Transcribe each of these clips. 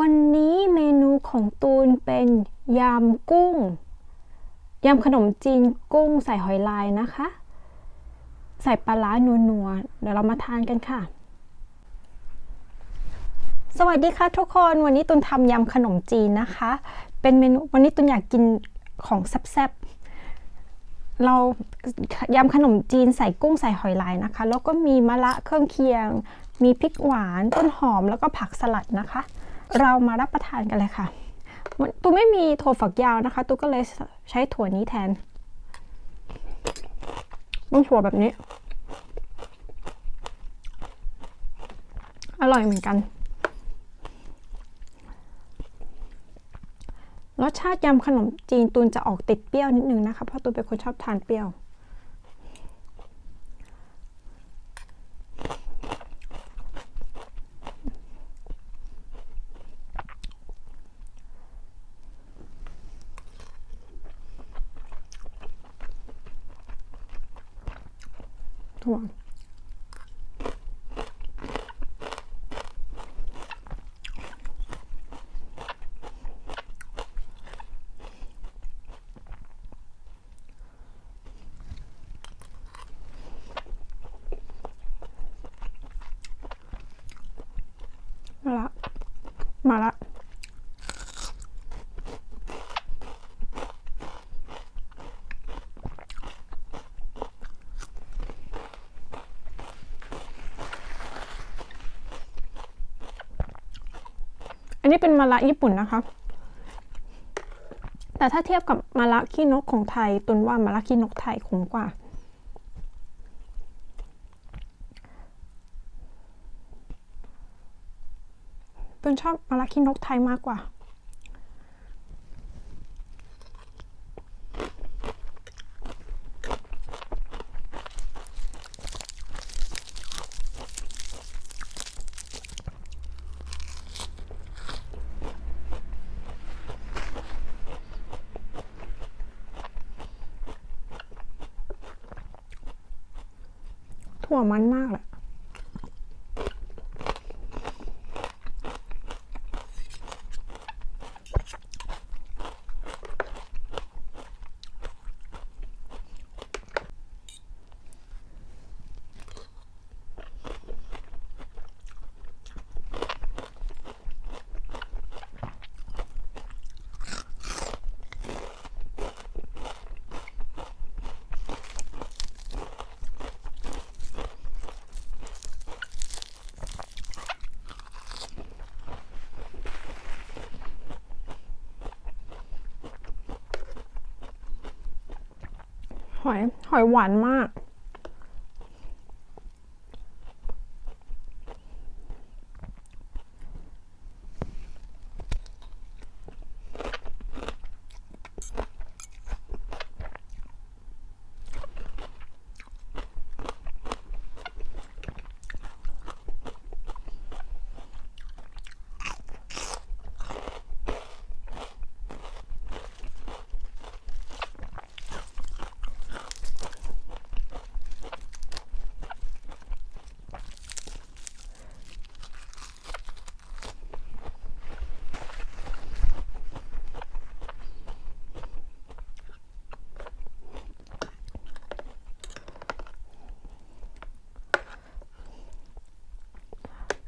วันนี้เมนูของตูนเป็นยำกุ้ง ยำขนมจีนกุ้งใส่หอยลายนะคะ ใส่ปลาร้านัวๆ เดี๋ยวเรามาทานกันค่ะ สวัสดีค่ะทุกคน วันนี้ตุนทำยำขนมจีนนะคะ เป็นเมนู วันนี้ตุนอยากกินของแซ่บๆ เรายำขนมจีนใส่กุ้งใส่หอยลายนะคะ แล้วก็มีมะระเครื่องเคียง มีพริกหวาน ต้นหอม แล้วก็ผักสลัดนะคะ เรามารับประทานกันเลยค่ะวันตูไม่มีถั่วฝักยาวนะคะตูก็เลยใช้ถั่วนี้แทนต้องถั่วแบบนี้ อร่อยเหมือนกัน รสชาติยำขนมจีนตูนจะออกติดเปรี้ยวนิดนึงนะคะ เพราะตูนเป็นคนชอบทานเปรี้ยว ถั่วมาละ มาละอันนี้เป็นมะระญี่ปุ่นนะคะ แต่ถ้าเทียบกับมะระขี้นกของไทยตุนว่ามะระขี้นกไทยขมกว่า ตุนชอบมะระขี้นกไทยมากกว่าถั่วมันมากแหละ หอยหอยหวานมาก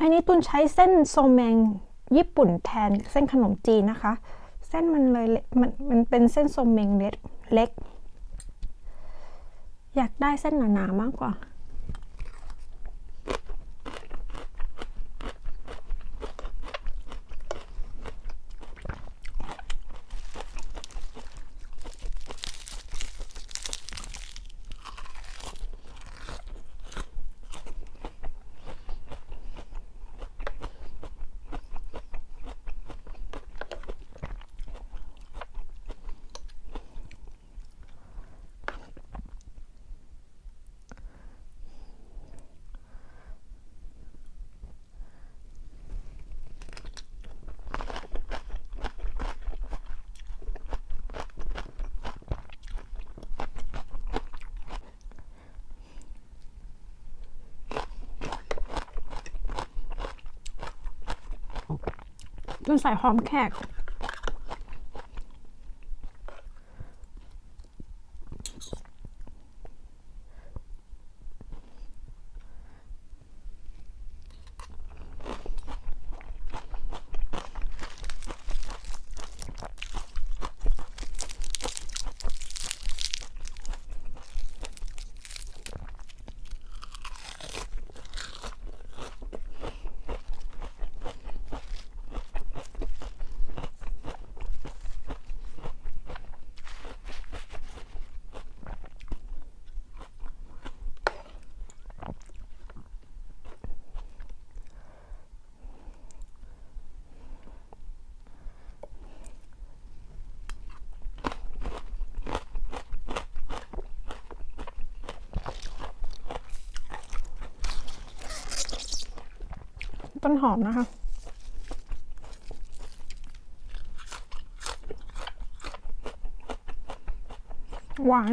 อันนี้ตุนใช้เส้นโซเมงญี่ปุ่นแทนเส้นขนมจีนนะคะ เส้นมันเลยมันมันเป็นเส้นโซเมงเล็กเล็กอยากได้เส้นหนาๆมากกว่า จนใส่หอมแขก ต้นหอมนะคะหวาน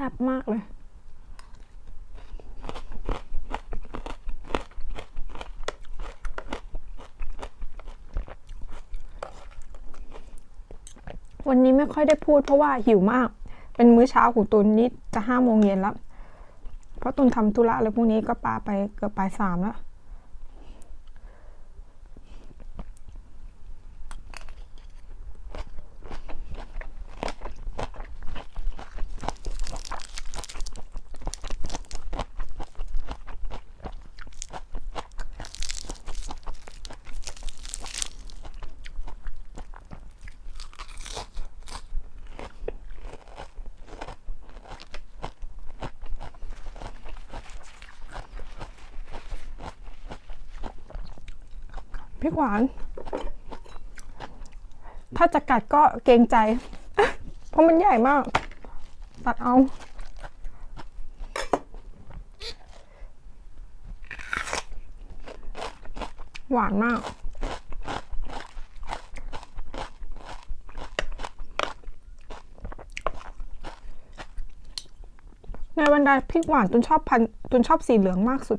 ซ่บมากเลย วันนี้ไม่ค่อยได้พูดเพราะว่าหิวมาก เป็นมื้อเช้าของตุนนี่จะห้าโมงเย็นแล้ว เพราะตุนทำธุระอะไรพวกนี้ก็ปาไปเกือบปลายสามแล้ว พริกหวาน ถ้าจะกัดก็เกรงใจ เพราะมันใหญ่มาก ตัดเอา หวานมากในบรรดาพริกหวานตุนชอบพันตุนชอบสีเหลืองมากสุด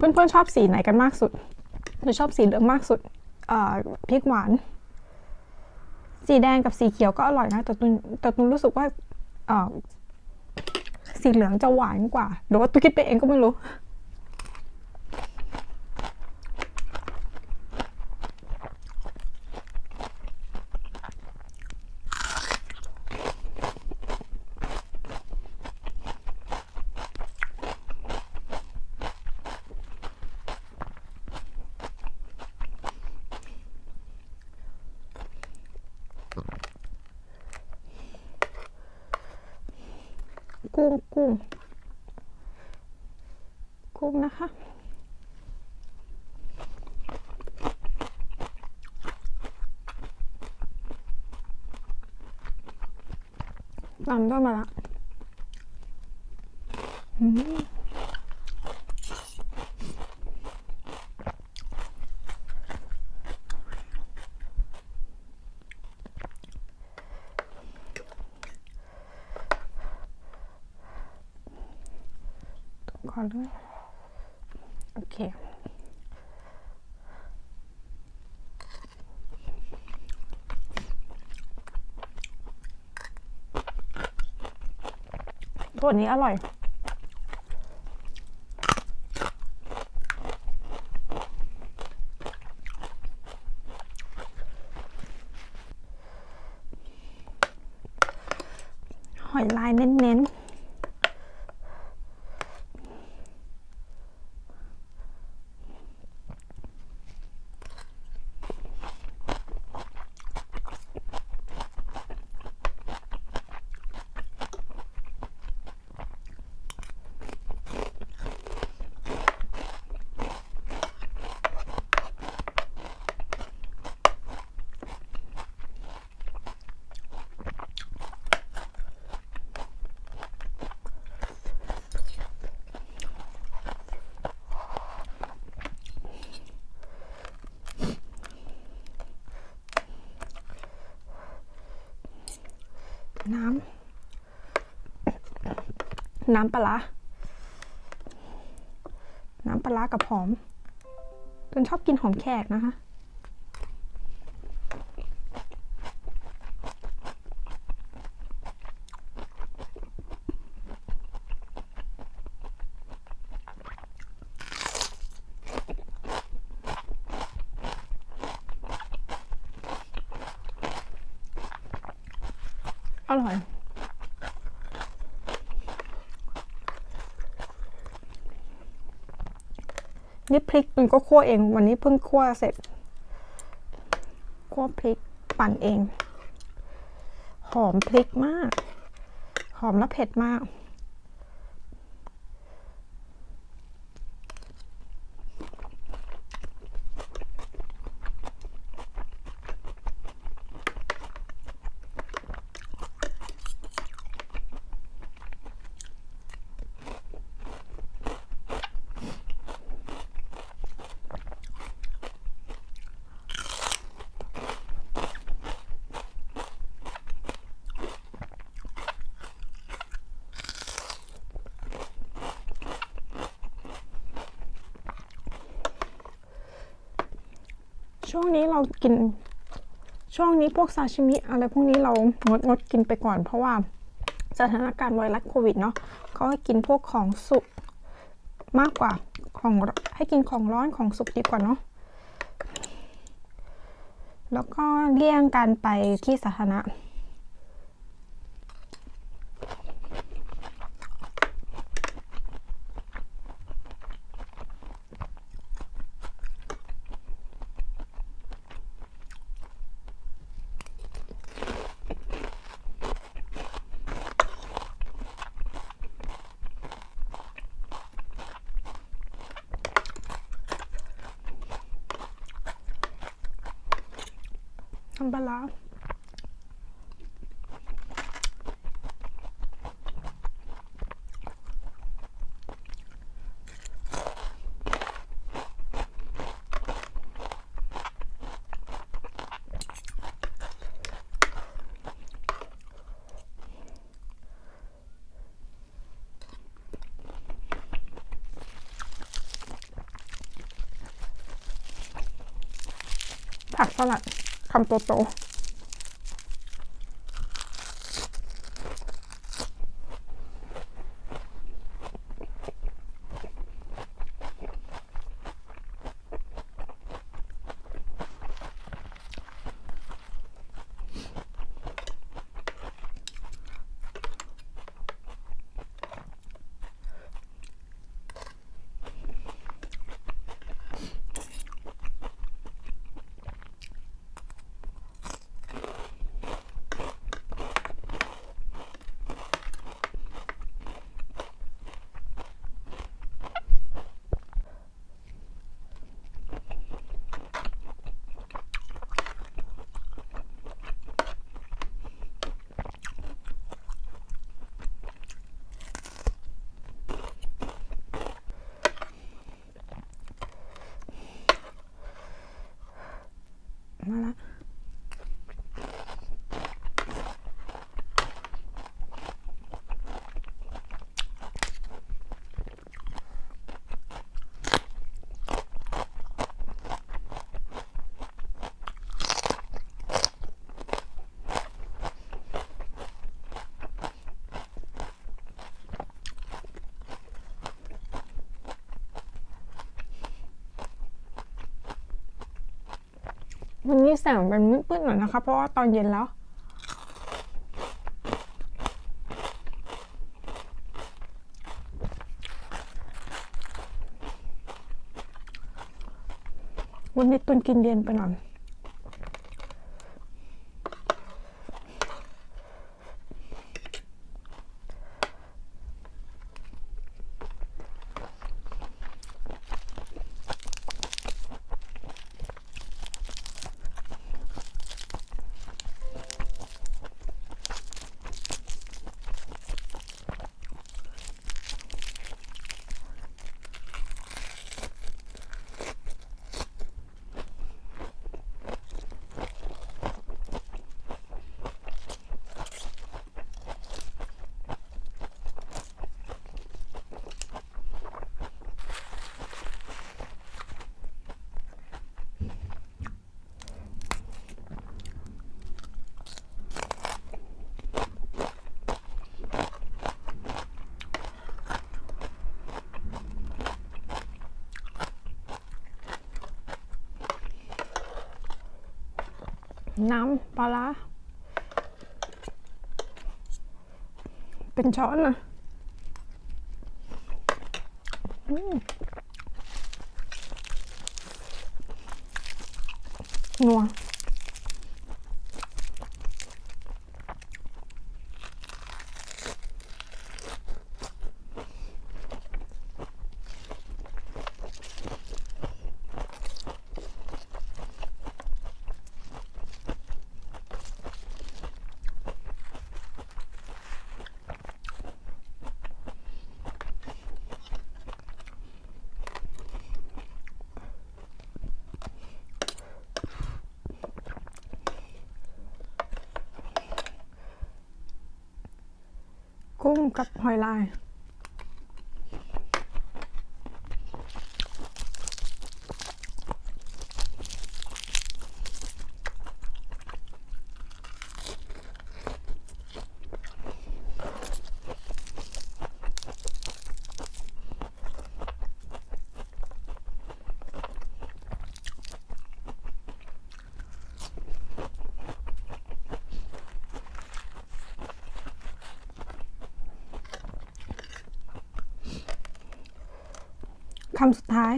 เพื่อนๆชอบสีไหนกันมากสุดหนูชอบสีเหลืองมากสุดพริกหวาน สีแดงกับสีเขียวก็อร่อยนะแต่ตุนแต่ตุนรู้สึกว่าสีเหลืองจะหวานกว่าหรือว่าตุนคิดไปเองก็ไม่รู้ กุ้งกุ้งกุ้งนะคะตามด้วยมาละอืม ด้วย โอเค ตัวนี้อร่อยหอยลายเน้นๆ น้ำ น้ำปลาร้าน้ำปลาร้ากับหอมจนชอบกินหอมแขกนะคะ อร่อย นี่พริกมันก็คั่วเอง วันนี้เพิ่งคั่วเสร็จ คั่วพริกปั่นเอง หอมพริกมาก หอมและเผ็ดมาก ช่วงนี้เรากิน ช่วงนี้พวกซาชิมิอะไรพวกนี้เรางดงดกินไปก่อน เพราะว่าสถานการณ์ไวรัสโควิดเนาะเขาให้กินพวกของสุกมากกว่าของให้กินของร้อนของสุกดีกว่าเนาะแล้วก็เลี่ยงการไปที่สาธารณะ ทำปลาร้าผักสลัด คำโ llamada วันนี้แสงมันมืดๆหน่อยนะคะ เพราะว่าตอนเย็นแล้ว วันนี้ตุนกินเย็นไปหน่อย น้ำปลาเป็นช้อนนะนัว กุ้งกับหอยลาย คำสุดท้าย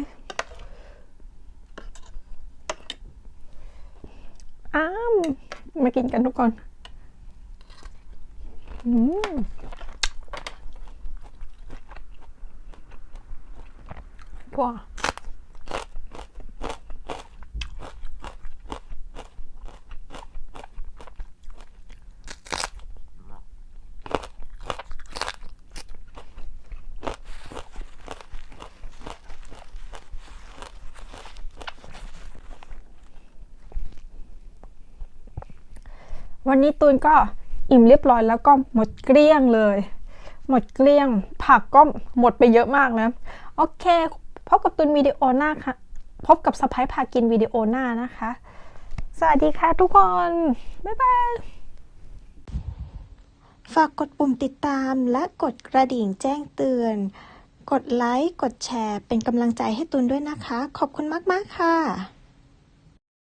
อ้ามมากินกันทุกคนอืมว้า วันนี้ตูนก็อิ่มเรียบร้อยแล้วก็หมดเกลี้ยงเลย หมดเกลี้ยง ผักก็หมดไปเยอะมากนะ โอเค พบกับตูนวิดีโอหน้าค่ะ พบกับสไปพากินวิดีโอหน้านะคะ สวัสดีค่ะทุกคน บ๊ายบาย ฝากกดปุ่มติดตามและกดกระดิ่งแจ้งเตือน กดไลค์ กดแชร์ เป็นกำลังใจให้ตุนด้วยนะคะ ขอบคุณมาก ๆ ค่ะ